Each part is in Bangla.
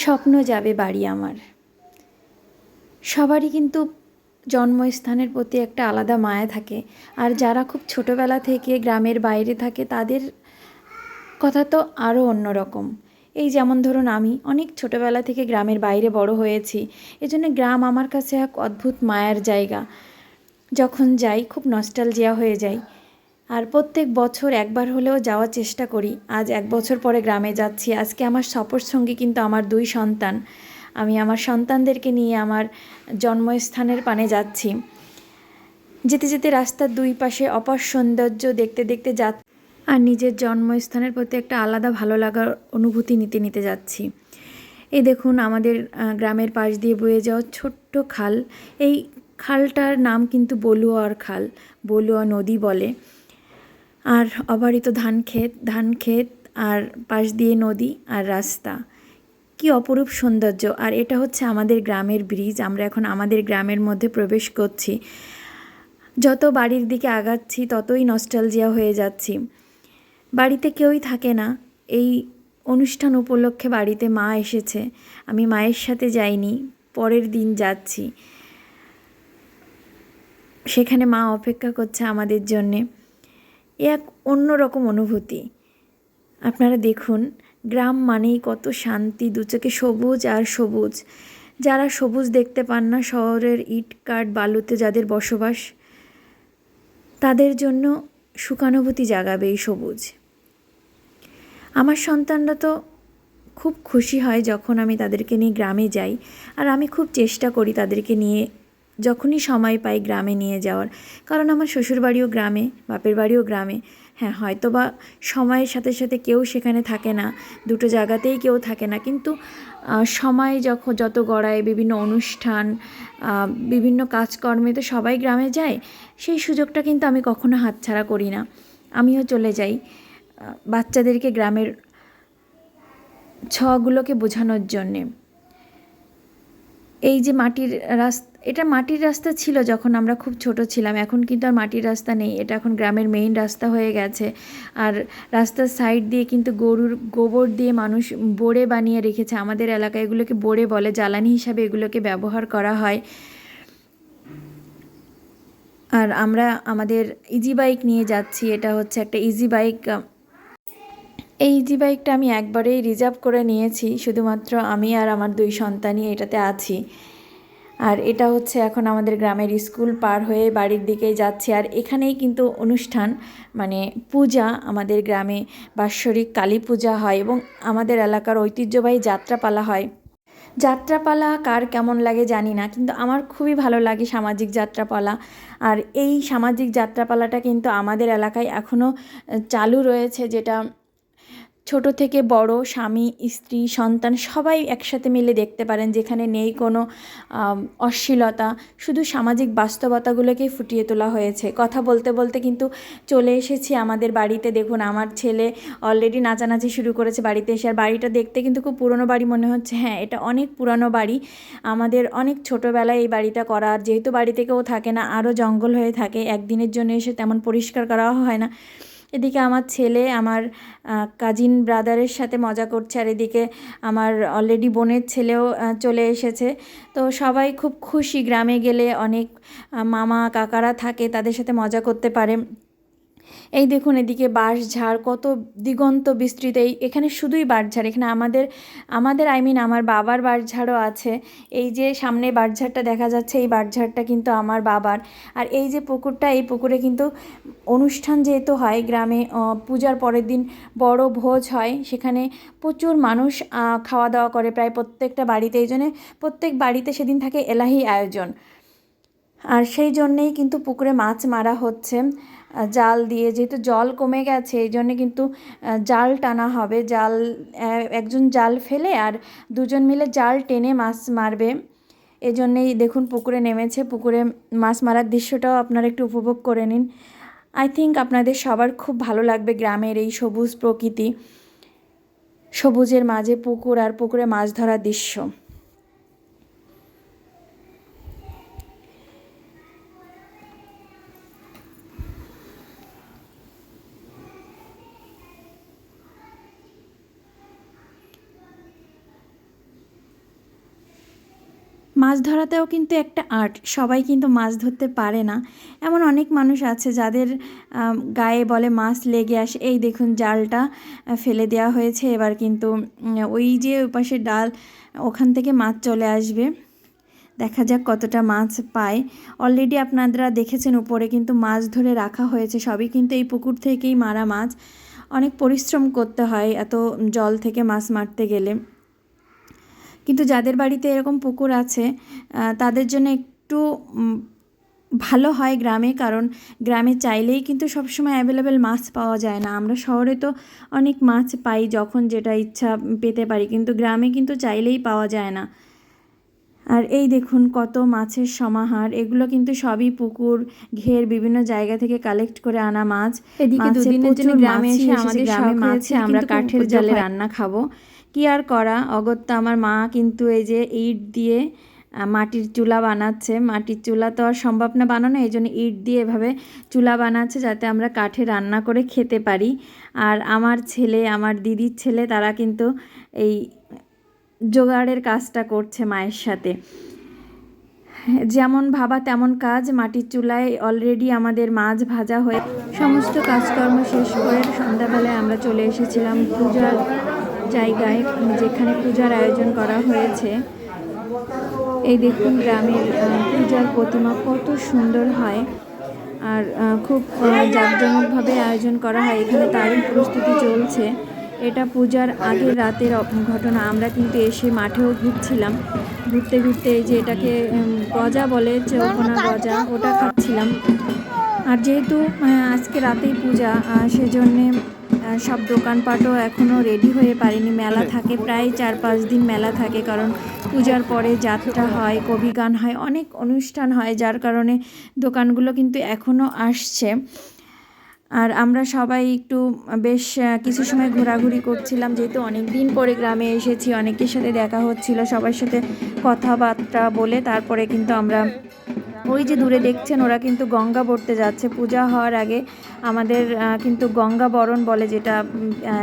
স্বপ্ন যাবে বাড়ি আমার। সবারই কিন্তু জন্মস্থানের প্রতি একটা আলাদা মায়া থাকে। আর যারা খুব ছোটোবেলা থেকে গ্রামের বাইরে থাকে, তাদের কথা তো আরও অন্যরকম এই যেমন ধরুন আমি, অনেক ছোটোবেলা থেকে গ্রামের বাইরে বড় হয়েছি। এজন্য গ্রাম আমার কাছে এক অদ্ভুত মায়ার জায়গা। যখন যাই, খুব নস্টালজিয়া হয়ে যাই। আর প্রত্যেক বছর একবার হলেও যাওয়ার চেষ্টা করি। আজ এক বছর পরে গ্রামে যাচ্ছি। আজকে আমার সফর সঙ্গী কিন্তু আমার দুই সন্তান। আমি আমার সন্তানদেরকে নিয়ে আমার জন্মস্থানের পানে যাচ্ছি। যেতে যেতে রাস্তার দুই পাশে অপার সৌন্দর্য দেখতে দেখতে যা আর নিজের জন্মস্থানের প্রতি একটা আলাদা ভালো লাগার অনুভূতি নিতে নিতে যাচ্ছি। এই দেখুন, আমাদের গ্রামের পাশ দিয়ে বয়ে যাওয়া ছোট্ট খাল। এই খালটার নাম কিন্তু বলুয়ার খাল। বলুয়া নদী বলে। আর অবারিত ধান ক্ষেত ধান ক্ষেত আর পাশ দিয়ে নদী আর রাস্তা। কি অপরূপ সৌন্দর্য। আর এটা হচ্ছে আমাদের গ্রামের ব্রিজ। আমরা এখন আমাদের গ্রামের মধ্যে প্রবেশ করছি। যত বাড়ির দিকে আগাচ্ছি, ততই নস্টালজিয়া হয়ে যাচ্ছি। বাড়িতে কেউই থাকে না। এই অনুষ্ঠান উপলক্ষে বাড়িতে মা এসেছে। আমি মায়ের সাথে যাইনি। পরের দিন যাচ্ছি। সেখানে মা অপেক্ষা করছে আমাদের জন্যে। এ এক অন্যরকম অনুভূতি। আপনারা দেখুন, গ্রাম মানেই কত শান্তি, দু চোখে সবুজ আর সবুজ। যারা সবুজ দেখতে পান না, শহরের ইট কাঠ বালুতে যাদের বসবাস, তাদের জন্য সুখানুভূতি জাগাবে এই সবুজ। আমার সন্তানরা তো খুব খুশি হয় যখন আমি তাদেরকে নিয়ে গ্রামে যাই, আর আমি খুব চেষ্টা করি তাদেরকে নিয়ে যখনই সময় পাই গ্রামে নিয়ে যাওয়ার। কারণ আমার শ্বশুরবাড়িও গ্রামে, বাপের বাড়িও গ্রামে। হ্যাঁ হয়তো বা সময়ের সাথে সাথে কেউ সেখানে থাকে না, দুটো জায়গাতেই কেউ থাকে না। কিন্তু সময় যখন যত গড়ায় বিভিন্ন অনুষ্ঠান বিভিন্ন কাজকর্মে তো সবাই গ্রামে যায়, সেই সুযোগটা কিন্তু আমি কখনো হাতছাড়া করি না। আমিও চলে যাই। বাচ্চাদেরকে গ্রামের ছগুলোকে বোঝানোর জন্যে। এই যে মাটির রাস্তা, এটা মাটির রাস্তা ছিল যখন আমরা খুব ছোট ছিলাম, এখন কিন্তু আর মাটির রাস্তা নেই, এটা এখন গ্রামের মেইন রাস্তা হয়ে গেছে। আর রাস্তার সাইড দিয়ে কিন্তু গরুর গোবর দিয়ে মানুষ বোড়ে বানিয়ে রেখেছে। আমাদের এলাকায় এগুলোকে বোড়ে বলে, জ্বালানি হিসাবে এগুলোকে ব্যবহার করা হয়। আর আমরা আমাদের ইজি বাইক নিয়ে যাচ্ছি, এটা হচ্ছে একটা ইজি বাইক এই জি বাইকটা আমি একবারেই রিজার্ভ করে নিয়েছি, শুধুমাত্র আমি আর আমার দুই সন্তানই এটাতে আছি। আর এটা হচ্ছে এখন আমাদের গ্রামের স্কুল পার হয়ে বাড়ির দিকেই যাচ্ছে। আর এখানেই কিন্তু অনুষ্ঠান মানে পূজা, আমাদের গ্রামে বাৎসরিক কালী পূজা হয় এবং আমাদের এলাকার ঐতিহ্যবাহী যাত্রাপালা হয়। যাত্রাপালা কার কেমন লাগে জানি না, কিন্তু আমার খুবই ভালো লাগে সামাজিক যাত্রাপালা। আর এই সামাজিক যাত্রাপালাটা কিন্তু আমাদের এলাকায় এখনও চালু রয়েছে, যেটা ছোট থেকে বড়, স্বামী, স্ত্রী, সন্তান সবাই একসাথে মিলে দেখতে পারেন যেখানে নেই কোনো অশ্লীলতা। শুধু সামাজিক বাস্তবতাগুলোকেই ফুটিয়ে তোলা হয়েছে। কথা বলতে বলতে কিন্তু চলে এসেছি আমাদের বাড়িতে। দেখুন, আমার ছেলে অলরেডি নাচানাচি শুরু করেছে বাড়িতে এসে। আর বাড়িটা দেখতে কিন্তু খুব পুরনো বাড়ি মনে হচ্ছে। হ্যাঁ এটা অনেক পুরানো বাড়ি। আমাদের অনেক ছোটোবেলায় এই বাড়িটা করা। যেহেতু বাড়িতে কেউ থাকে না, আরও জঙ্গল হয়ে থাকে। একদিনের জন্য এসে তেমন পরিষ্কার করা হয় না। এদিকে আমার ছেলে, আমার কাজিন ব্রাদারের সাথে মজা করছে, আর এদিকে আমার অলরেডি বোনের ছেলেও চলে এসেছে। তো সবাই খুব খুশি, গ্রামে গেলে অনেক মামা কাকারা থাকে, তাদের সাথে মজা করতে পারে। এই দেখুন এদিকে বাঁশঝাড় কত দিগন্ত বিস্তৃত। এই এখানে শুধুই বাঁশঝাড় এখানে আমাদের আমাদের আই মিন আমার বাবার বাঁশঝাড়ও আছে। এই যে সামনে বাঁশঝাড়টা দেখা যাচ্ছে, এই বাঁশঝাড়টা কিন্তু আমার বাবার। আর এই যে পুকুরটা, এই পুকুরে কিন্তু অনুষ্ঠান যেহেতু হয় গ্রামে পূজার পরের দিন বড় ভোজ হয়। সেখানে প্রচুর মানুষ খাওয়া দাওয়া করে প্রায় প্রত্যেকটা বাড়িতে। এই জন্যে প্রত্যেক বাড়িতে সেদিন থাকে এলাহি আয়োজন। আর সেই জন্যেই কিন্তু পুকুরে মাছ মারা হচ্ছে। জাল দিয়ে, যেহেতু জল কমে গেছে, এই জন্যে কিন্তু জাল টানা হবে। জাল একজন জাল ফেলে আর দুজন মিলে জাল টেনে মাছ মারবে। এই জন্যেই দেখুন পুকুরে নেমেছে। পুকুরে মাছ মারার দৃশ্যটাও আপনারা একটু উপভোগ করে নিন। আই থিঙ্ক আপনাদের সবার খুব ভালো লাগবে গ্রামের এই সবুজ প্রকৃতি, সবুজের মাঝে পুকুর আর পুকুরে মাছ ধরার দৃশ্য। মাছ ধরাতেও কিন্তু একটা আর্ট। সবাই কিন্তু মাছ ধরতে পারে না। এমন অনেক মানুষ আছে যাদের গায়ে বলে মাছ লেগে আসে। এই দেখুন জালটা ফেলে দেওয়া হয়েছে। এবার কিন্তু ওই যে ওই পাশে ডাল, ওখান থেকে মাছ চলে আসবে। দেখা যাক কতটা মাছ পায়। অলরেডি আপনারা দেখেছেন উপরে কিন্তু মাছ ধরে রাখা হয়েছে। সবই কিন্তু এই পুকুর থেকেই মারা মাছ। অনেক পরিশ্রম করতে হয় এত জল থেকে মাছ মারতে গেলে। কিন্তু যাদের বাড়িতে এরকম পুকুর আছে তাদের জন্য একটু ভালো হয় গ্রামে, কারণ গ্রামে চাইলেই কিন্তু সবসময় অ্যাভেলেবেল মাছ পাওয়া যায় না। আমরা শহরে তো অনেক মাছ পাই যখন যেটা ইচ্ছা পেতে পারি, কিন্তু গ্রামে কিন্তু চাইলেই পাওয়া যায় না। আর এই দেখুন কত মাছের সমাহার। এগুলো কিন্তু সবই পুকুর ঘের বিভিন্ন জায়গা থেকে কালেক্ট করে আনা মাছ। এদিকে মাছে দুদিনের জন্য গ্রামে এসে আমাদের গ্রামে শখ আমরা কাঠের জালে রান্না খাব। কি আর করা? অগত্যা আমার মা কিন্তু এই যে ইট দিয়ে মাটির চুলা বানাচ্ছে। মাটির চুলা তো আর সম্ভব না বানানো এই জন্য ইট দিয়ে এভাবে চুলা বানাচ্ছে যাতে আমরা কাঠে রান্না করে খেতে পারি। আর আমার ছেলে আমার দিদির ছেলে তারা কিন্তু এই জোগাড়ের কাজটা করছে মায়ের সাথে। যেমন ভাবা তেমন কাজ, মাটির চুলায় অলরেডি আমাদের মাছ ভাজা হয়ে সমস্ত কাজকর্ম শেষ করে সন্ধ্যাবেলায় আমরা চলে এসেছিলাম পূজার জায়গায়, যেখানে পূজার আয়োজন করা হয়েছে। এই দেখুন গ্রামের পূজার প্রতিমা কত সুন্দর হয়। আর খুব জাঁকজমকভাবে আয়োজন করা হয়। এখানে তারই প্রস্তুতি চলছে। এটা পূজার আগের রাতের ঘটনা। আমরা কিন্তু এসে মাঠেও ঘুরছিলাম। ঘুরতে ঘুরতে যে এটাকে গজা বলে, চৌকোনা গজা, ওটা খাচ্ছিলাম। আর যেহেতু আজকে রাতেই পূজা সেজন্যে সব দোকানপাটও এখনও রেডি হয়ে পারেনি। মেলা থাকে, প্রায় চার পাঁচ দিন মেলা থাকে, কারণ পূজার পরে যাত্রা হয়, কবি গান হয়, অনেক অনুষ্ঠান হয়, যার কারণে দোকানগুলো কিন্তু এখনও আসছে। আর আমরা সবাই একটু, বেশ কিছু সময় ঘোরাঘুরি করছিলাম, যেহেতু অনেক দিন পরে গ্রামে এসেছি, অনেকের সাথে দেখা হচ্ছিল, সবার সাথে কথাবার্তা বলে তারপরে কিন্তু আমরা ওই যে দূরে দেখছেন, ওরা কিন্তু গঙ্গা বরতে যাচ্ছে। পূজা হওয়ার আগে আমাদের কিন্তু গঙ্গা বরণ বলে যেটা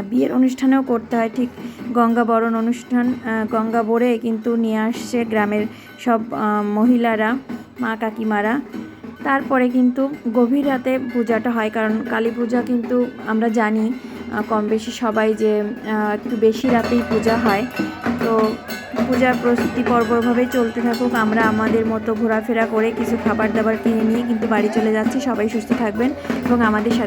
বিয়ের অনুষ্ঠানেও করতে হয়, ঠিক গঙ্গা বরণ অনুষ্ঠান গঙ্গা বরে কিন্তু নিয়ে আসছে গ্রামের সব মহিলারা, মা কাকিমারা। তারপরে কিন্তু গভীর রাতে পূজাটা হয়, কারণ কালী পূজা কিন্তু আমরা জানি কম বেশি সবাই যে একটু বেশি রাতেই পূজা হয়। তো পূজার প্রস্তুতি পর্বভাবে চলতে থাকুক, আমরা আমাদের মতো ঘোরাফেরা করে কিছু খাবার দাবার কিনে নিয়ে কিন্তু বাড়ি চলে যাচ্ছি। সবাই সুস্থ থাকবেন এবং আমাদের সাথে